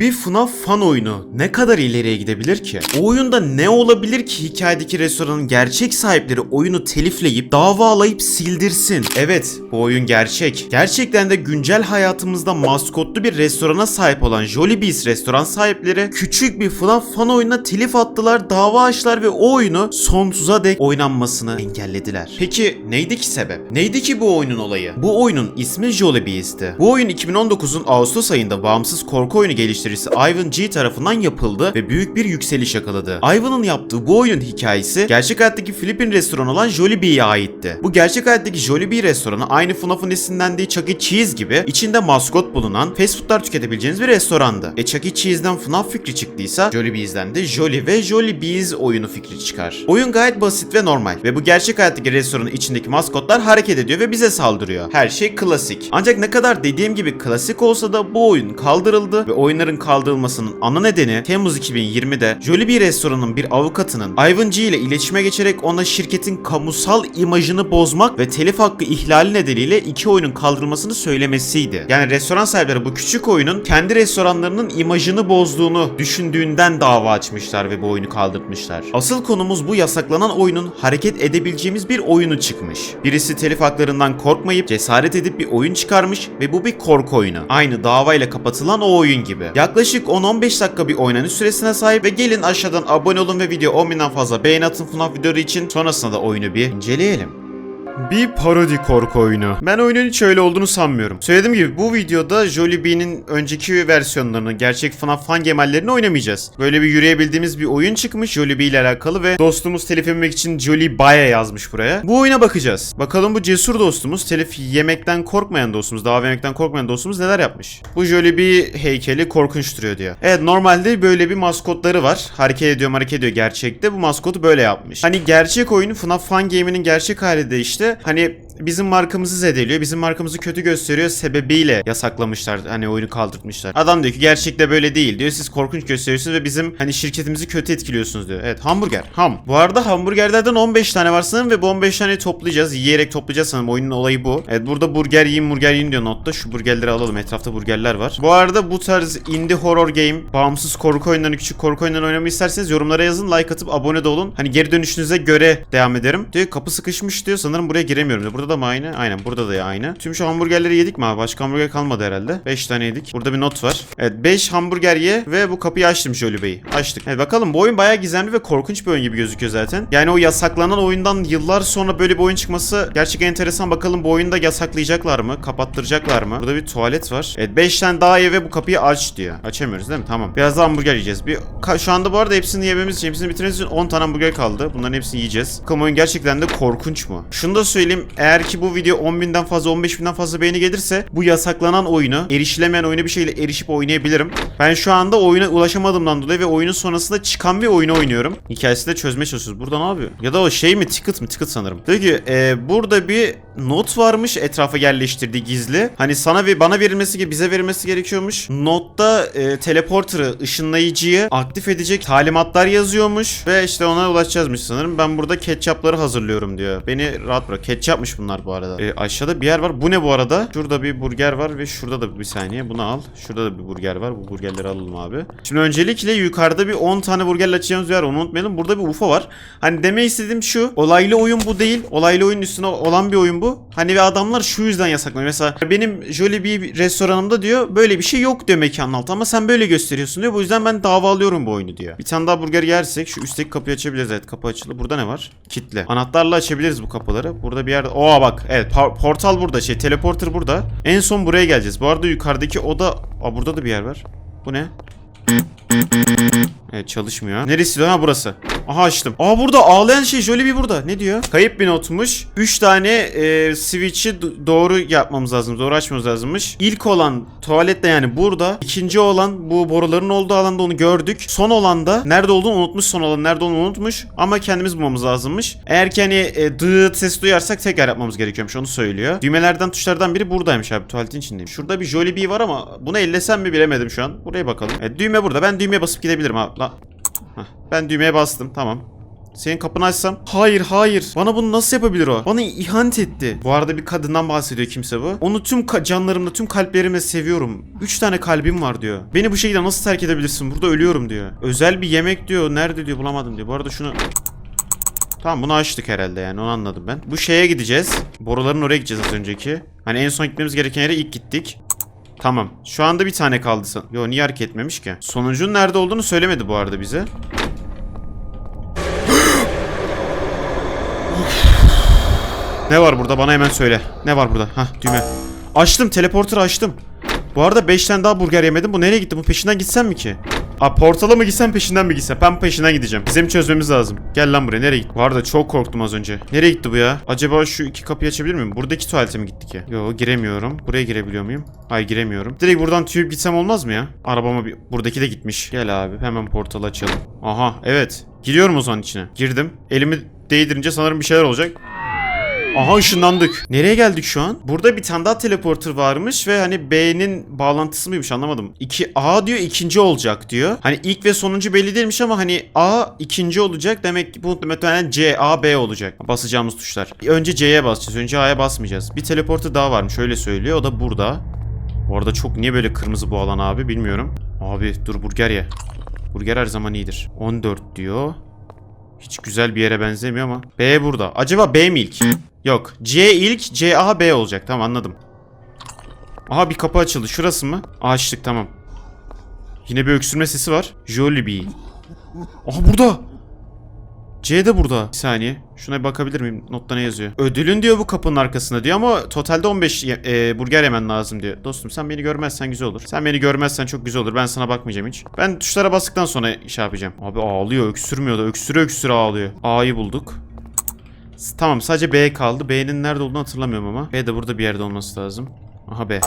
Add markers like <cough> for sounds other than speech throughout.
Bir FNAF fan oyunu ne kadar ileriye gidebilir ki? O oyunda ne olabilir ki hikayedeki restoranın gerçek sahipleri oyunu telifleyip davalayıp sildirsin? Evet, bu oyun gerçek. Gerçekten de güncel hayatımızda maskotlu bir restorana sahip olan Jollibee's restoran sahipleri küçük bir FNAF fan oyununa telif attılar, dava açtılar ve o oyunu sonsuza dek oynanmasını engellediler. Peki neydi ki sebep? Neydi ki bu oyunun olayı? Bu oyunun ismi Jollibee's'ti. Bu oyun 2019'un Ağustos ayında bağımsız korku oyunu geliştiricisi Ivan G tarafından yapıldı ve büyük bir yükseliş yakaladı. Ivan'ın yaptığı bu oyunun hikayesi gerçek hayattaki Filipin restoranı olan Jollibee'ye aitti. Bu gerçek hayattaki Jollibee restoranı aynı FNAF'ın esinlendiği Chuck E. Cheese gibi içinde maskot bulunan fast foodlar tüketebileceğiniz bir restorandı. E Chuck E. Cheese'den FNAF fikri çıktıysa Jollibee'sden de Jolly ve Jollibee's oyunu fikri çıkar. Oyun gayet basit ve normal ve bu gerçek hayattaki restoranın içindeki maskotlar hareket ediyor ve bize saldırıyor. Her şey klasik. Ancak ne kadar dediğim gibi klasik olsa da bu oyun kaldırıldı ve oyunların kaldırılmasının ana nedeni Temmuz 2020'de Jollibee restoranının bir avukatının Ivan G ile iletişime geçerek ona şirketin kamusal imajını bozmak ve telif hakkı ihlali nedeniyle iki oyunun kaldırılmasını söylemesiydi. Yani restoran sahipleri bu küçük oyunun kendi restoranlarının imajını bozduğunu düşündüğünden dava açmışlar ve bu oyunu kaldırtmışlar. Asıl konumuz bu yasaklanan oyunun hareket edebileceğimiz bir oyunu çıkmış. Birisi telif haklarından korkmayıp cesaret edip bir oyun çıkarmış ve bu bir korku oyunu. Aynı davayla kapatılan o oyun gibi. Yaklaşık 10-15 dakika bir oynanış süresine sahip ve gelin aşağıdan abone olun ve video 10 binden fazla beğeni atın FNAF videoları için. Sonrasında da oyunu bir inceleyelim. Bir parodi korku oyunu. Ben oyunun hiç öyle olduğunu sanmıyorum. Söylediğim gibi bu videoda Jollibee'nin önceki versiyonlarını, gerçek FNAF fan gemallerini oynamayacağız. Böyle bir yürüyebildiğimiz bir oyun çıkmış Jollibee ile alakalı ve dostumuz telif yememek için Jolly Baya yazmış buraya. Bu oyuna bakacağız. Bakalım bu cesur dostumuz, telif yemekten korkmayan dostumuz, dava yemekten korkmayan dostumuz neler yapmış? Bu Jollibee heykeli korkunç duruyor diyor. Evet normalde böyle bir maskotları var. Hareket ediyor hareket ediyor gerçekte. Bu maskotu böyle yapmış. Hani gerçek oyunu FNAF fan game'inin gerçek hali de işte hani bizim markamızı zedeliyor. Bizim markamızı kötü gösteriyor sebebiyle yasaklamışlar. Hani oyunu kaldırtmışlar. Adam diyor ki gerçekte böyle değil diyor. Siz korkunç gösteriyorsunuz ve bizim hani şirketimizi kötü etkiliyorsunuz diyor. Evet hamburger. Ham. Bu arada hamburgerlerden 15 tane var sanırım ve bu 15 tane toplayacağız. Yiyerek toplayacağız sanırım. Oyunun olayı bu. Evet burada burger yiyin burger yiyin diyor notta. Şu burgerleri alalım. Etrafta burgerler var. Bu arada bu tarz indie horror game, bağımsız korku oyunlarını, küçük korku oyunlarını oynamayı isterseniz yorumlara yazın. Like atıp abone de olun. Hani geri dönüşünüze göre devam ederim. Diyor kapı sıkışmış diyor. Sanırım buraya giremiyorum diyor. Burada da mı aynı? Aynen burada da aynı. Tüm şu hamburgerleri yedik mi abi? Başka hamburger kalmadı herhalde. 5 tane yedik. Burada bir not var. Evet 5 hamburger ye ve bu kapıyı açtım şöyle beyi. Açtık. Evet bakalım bu oyun bayağı gizemli ve korkunç bir oyun gibi gözüküyor zaten. Yani o yasaklanan oyundan yıllar sonra böyle bir oyun çıkması gerçekten enteresan. Bakalım bu oyunda yasaklayacaklar mı? Kapattıracaklar mı? Burada bir tuvalet var. Evet 5 tane daha ye ve bu kapıyı aç diyor. Açamıyoruz değil mi? Tamam. Biraz daha hamburger yiyeceğiz. Bir şu anda bu arada hepsini yememiz için, hepsini bitirmemiz için 10 tane hamburger kaldı. Bunların hepsini yiyeceğiz. Bakalım oyun gerçekten de korkunç mu? Şunu da söyleyeyim. Eğer ki bu video 10 binden fazla 15 binden fazla beğeni gelirse bu yasaklanan oyunu erişilemeyen oyuna bir şeyle erişip oynayabilirim. Ben şu anda oyuna ulaşamadığımdan dolayı ve oyunun sonrasında çıkan bir oyunu oynuyorum. Hikayesini de çözmeye çalışıyoruz. Burada ne yapıyor? Ya da o şey mi? Ticket mi? Ticket sanırım. Diyor ki e, burada bir not varmış etrafa yerleştirdiği gizli. Hani sana ve bana verilmesi bize verilmesi gerekiyormuş. Notta e, teleporter'ı, ışınlayıcıyı aktif edecek talimatlar yazıyormuş ve işte ona ulaşacağızmış sanırım. Ben burada ketçapları hazırlıyorum diyor. Beni rahat bırak. Ketçapmış bunlar bu arada. E, aşağıda bir yer var. Bu ne bu arada? Şurada bir burger var ve şurada da bir saniye. Bunu al. Şurada da bir burger var. Bu burgerleri alalım abi. Şimdi öncelikle yukarıda bir 10 tane burgerle açacağımız bir yer. Onu unutmayalım. Burada bir UFO var. Hani demek istediğim şu. Olaylı oyun bu değil. Olaylı oyun üstüne olan bir oyun bu. Hani ve adamlar şu yüzden yasaklanıyor. Mesela benim Jollibee restoranımda diyor böyle bir şey yok diyor mekanın altı ama sen böyle gösteriyorsun diyor. Bu yüzden ben dava alıyorum bu oyunu diyor. Bir tane daha burger yersek şu üstteki kapıyı açabiliriz. Evet kapı açıldı. Burada ne var? Kitle. Anahtarla açabiliriz bu kapıları. Burada bir yerde. Oo bak. Evet portal burada şey. Teleporter burada. En son buraya geleceğiz. Bu arada yukarıdaki oda. Aa burada da bir yer var. Bu ne? Evet çalışmıyor. Neresi? Ha burası. Aha açtım. Aa burada ağlayan şey Jollibee burada. Ne diyor? Kayıp bir notmuş. 3 tane e, switch'i do- doğru yapmamız lazım. Doğru açmamız lazımmış. İlk olan tuvalette yani burada. İkinci olan bu boruların olduğu alanda onu gördük. Son olan da nerede olduğunu unutmuş. Son olan nerede olduğunu unutmuş. Ama kendimiz bulmamız lazımmış. Eğer ki hani e, dıt ses duyarsak tekrar yapmamız gerekiyormuş. Onu söylüyor. Düğmelerden tuşlardan biri buradaymış abi. Tuvaletin içindeyim. Şurada bir Jollibee var ama bunu ellesem mi bilemedim şu an. Buraya bakalım. Evet, düğme burada. Ben düğmeye basıp gidebilirim abi. La. Hah, ben düğmeye bastım. Tamam. Senin kapını açsam. Hayır hayır. Bana bunu nasıl yapabilir o? Bana ihanet etti. Bu arada bir kadından bahsediyor kimse bu. Onu tüm canlarımla tüm kalplerimle seviyorum. Üç tane kalbim var diyor. Beni bu şekilde nasıl terk edebilirsin? Burada ölüyorum diyor. Özel bir yemek diyor. Nerede diyor bulamadım diyor. Bu arada şunu Tamam bunu açtık herhalde yani onu anladım ben. Bu şeye gideceğiz. Boruların oraya gideceğiz az önceki. Hani en son gitmemiz gereken yere ilk gittik. Tamam. Şu anda bir tane kaldı. Yo niye hareket etmemiş ki? Sonucun nerede olduğunu söylemedi bu arada bize. <gasps> ne var burada bana hemen söyle. Ne var burada? Hah düğme. Açtım teleporter'ı açtım. Bu arada 5 tane daha burger yemedim. Bu nereye gitti? Bu peşinden gitsem mi ki? Aa portala mı gitsem peşinden mi gitsem? Ben peşinden gideceğim. Bizim çözmemiz lazım. Gel lan buraya nereye gitti? Bu arada çok korktum az önce. Nereye gitti bu ya? Acaba şu iki kapıyı açabilir miyim? Buradaki tuvalete mi gitti ki? Yo giremiyorum. Buraya girebiliyor muyum? Hayır giremiyorum. Direkt buradan tüyüp gitsem olmaz mı ya? Arabama bir... Buradaki de gitmiş. Gel abi hemen portalı açalım. Aha evet. Giriyorum o zaman içine. Girdim. Elimi değdirince sanırım bir şeyler olacak. Aha ışınlandık. Nereye geldik şu an? Burada bir tane daha teleporter varmış ve hani B'nin bağlantısı mıymış anlamadım. 2 A diyor ikinci olacak diyor. Hani ilk ve sonuncu belli değilmiş ama hani A ikinci olacak. Demek ki bu muhtemelen C, A, B olacak. Basacağımız tuşlar. Önce C'ye basacağız. Önce A'ya basmayacağız. Bir teleporter daha varmış öyle söylüyor. O da burada. Bu arada çok niye böyle kırmızı bu alan abi bilmiyorum. Abi dur burger ye. Burger her zaman iyidir. 14 diyor. Hiç güzel bir yere benzemiyor ama. B burada. Acaba B mi ilk? Yok. C ilk, C A B olacak. Tamam anladım. Aha bir kapı açıldı. Şurası mı? Açtık tamam. Yine bir öksürme sesi var. Jollibee. Aha burada. C de burada. Bir saniye. Şuna bir bakabilir miyim? Notta ne yazıyor? Ödülün diyor bu kapının arkasında diyor ama totalde 15 ye- e, burger yemen lazım diyor. Dostum sen beni görmezsen güzel olur. Sen beni görmezsen çok güzel olur. Ben sana bakmayacağım hiç. Ben tuşlara bastıktan sonra şey yapacağım. Abi ağlıyor. Öksürmüyor da. Öksüre öksüre ağlıyor. A'yı bulduk. Tamam sadece B kaldı. B'nin nerede olduğunu hatırlamıyorum ama. B de burada bir yerde olması lazım. Aha B.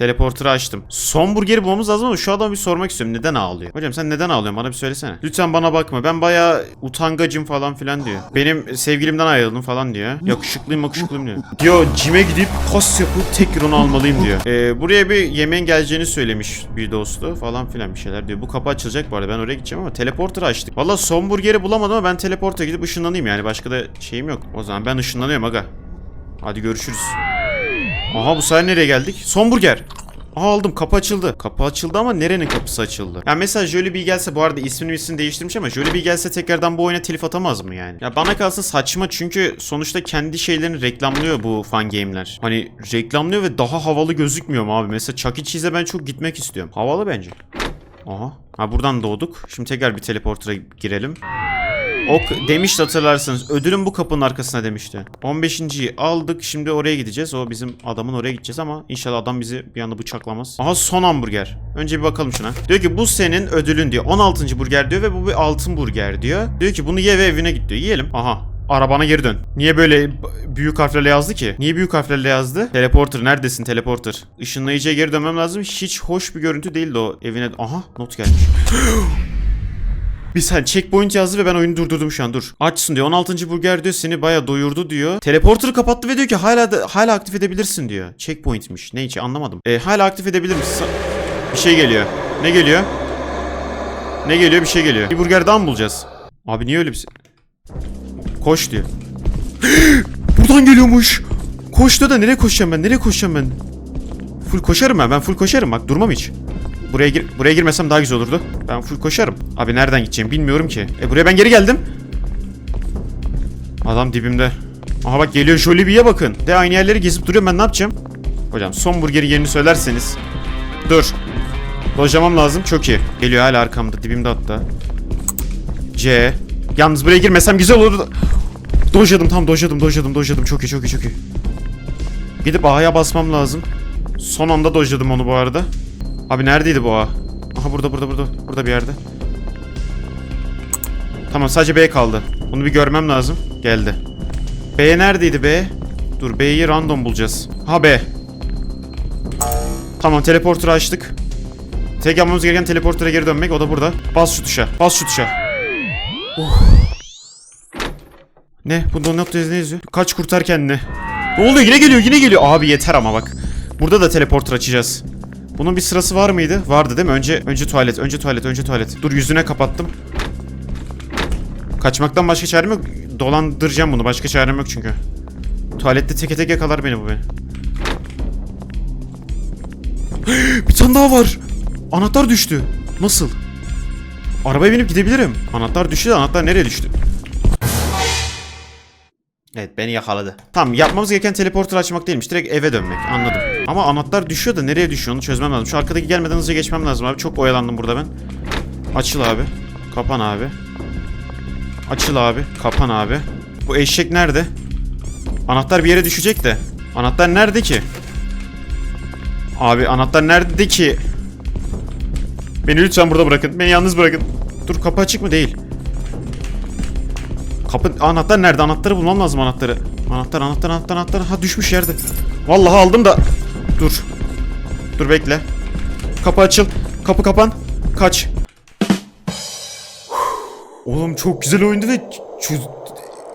Teleporter'ı açtım. Son burgeri bulmamız lazım ama şu adamı bir sormak istiyorum. Neden ağlıyor? Hocam sen neden ağlıyorsun? Bana bir söylesene. Lütfen bana bakma. Ben bayağı utangacım falan filan diyor. Benim sevgilimden ayrıldım falan diyor. Yakışıklıyım yakışıklıyım diyor. Diyor cime gidip kas yapıp tekrar onu almalıyım diyor. Ee, buraya bir yemeğin geleceğini söylemiş bir dostu falan filan bir şeyler diyor. Bu kapı açılacak bu arada. Ben oraya gideceğim ama teleporter'ı açtık. Valla son burgeri bulamadım ama ben teleport'a gidip ışınlanayım yani. Başka da şeyim yok. O zaman ben ışınlanıyorum aga. Hadi görüşürüz. Aha bu sefer nereye geldik? Son burger. Aha aldım kapı açıldı. Kapı açıldı ama nerenin kapısı açıldı? Ya mesela Jollibee gelse bu arada ismini ismini değiştirmiş ama Jollibee gelse tekrardan bu oyuna telif atamaz mı yani? Ya bana kalsa saçma çünkü sonuçta kendi şeylerini reklamlıyor bu fan game'ler. Hani reklamlıyor ve daha havalı gözükmüyor mu abi? Mesela Chuck E. Cheese'e ben çok gitmek istiyorum. Havalı bence. Aha. Ha buradan doğduk. Şimdi tekrar bir teleporter'a girelim. Ok demişti hatırlarsınız. Ödülüm bu kapının arkasına demişti. 15.yi aldık. Şimdi oraya gideceğiz. O bizim adamın oraya gideceğiz ama inşallah adam bizi bir anda bıçaklamaz. Aha son hamburger. Önce bir bakalım şuna. Diyor ki bu senin ödülün diyor. 16. burger diyor ve bu bir altın burger diyor. Diyor ki bunu ye ve evine git diyor. Yiyelim. Aha. Arabana geri dön. Niye böyle büyük harflerle yazdı ki? Niye büyük harflerle yazdı? Teleporter neredesin teleporter? Işınlayıcıya geri dönmem lazım. Hiç hoş bir görüntü değildi o evine. Aha not gelmiş. <gasps> <gasps> Bir sen checkpoint yazdı ve ben oyunu durdurdum şu an dur. Açsın diyor 16. burger diyor seni baya doyurdu diyor. Teleporter'ı kapattı ve diyor ki hala da, hala aktif edebilirsin diyor. Checkpoint'miş. Ne için anlamadım. E, hala aktif edebilir misin? Bir şey geliyor. Ne geliyor? Ne geliyor? Bir şey geliyor. Bir burger daha mı bulacağız? Abi niye öyle bir şey? Koş diyor. <gasps> Buradan geliyormuş. Koş diyor da nereye koşacağım ben? Nereye koşacağım ben? Full koşarım ben. Ben full koşarım bak durmam hiç. Buraya gir buraya girmesem daha güzel olurdu. Ben full koşarım. Abi nereden gideceğim bilmiyorum ki. E buraya ben geri geldim. Adam dibimde. Aha bak geliyor Jollibee'ye bakın. De aynı yerleri gezip duruyorum ben ne yapacağım? Hocam son burgeri yerini söylerseniz. Dur. Dojlamam lazım çok iyi. Geliyor hala arkamda dibimde hatta. C. Yalnız buraya girmesem güzel olurdu. Dojladım tam dojladım dojladım dojladım çok iyi çok iyi çok iyi. Gidip A'ya basmam lazım. Son anda dojladım onu bu arada. Abi neredeydi bu A? Aha burada burada burada. Burada bir yerde. Tamam sadece B kaldı. Bunu bir görmem lazım. Geldi. B neredeydi B? Dur B'yi random bulacağız. Ha B. Tamam teleporter'ı açtık. Tek yapmamız gereken teleporter'a geri dönmek. O da burada. Bas şu tuşa. Bas şu tuşa. Oh. Ne? Bunda not ne yazıyor? Kaç kurtar kendini. Ne oluyor? Yine geliyor yine geliyor. Abi yeter ama bak. Burada da teleporter açacağız. Bunun bir sırası var mıydı? Vardı değil mi? Önce önce tuvalet, önce tuvalet, önce tuvalet. Dur yüzüne kapattım. Kaçmaktan başka çarem yok. Dolandıracağım bunu. Başka çarem yok çünkü. Tuvalette teke tek yakalar beni bu beni. <gasps> bir tane daha var. Anahtar düştü. Nasıl? Arabaya binip gidebilirim. Anahtar düştü de anahtar nereye düştü? Evet beni yakaladı. Tamam yapmamız gereken teleporter açmak değilmiş. Direkt eve dönmek. Anladım. Ama anahtar düşüyor da nereye düşüyor onu çözmem lazım. Şu arkadaki gelmeden hızlıca geçmem lazım abi. Çok oyalandım burada ben. Açıl abi. Kapan abi. Açıl abi. Kapan abi. Bu eşek nerede? Anahtar bir yere düşecek de. Anahtar nerede ki? Abi anahtar nerede ki? Beni lütfen burada bırakın. Beni yalnız bırakın. Dur kapı açık mı? Değil. Kapı anahtar nerede? Anahtarı bulmam lazım anahtarı. Anahtar anahtar anahtar anahtar. Ha düşmüş yerde. Vallahi aldım da. Dur. Dur bekle. Kapı açıl. Kapı kapan. Kaç. Oğlum çok güzel oyundu ve çöz-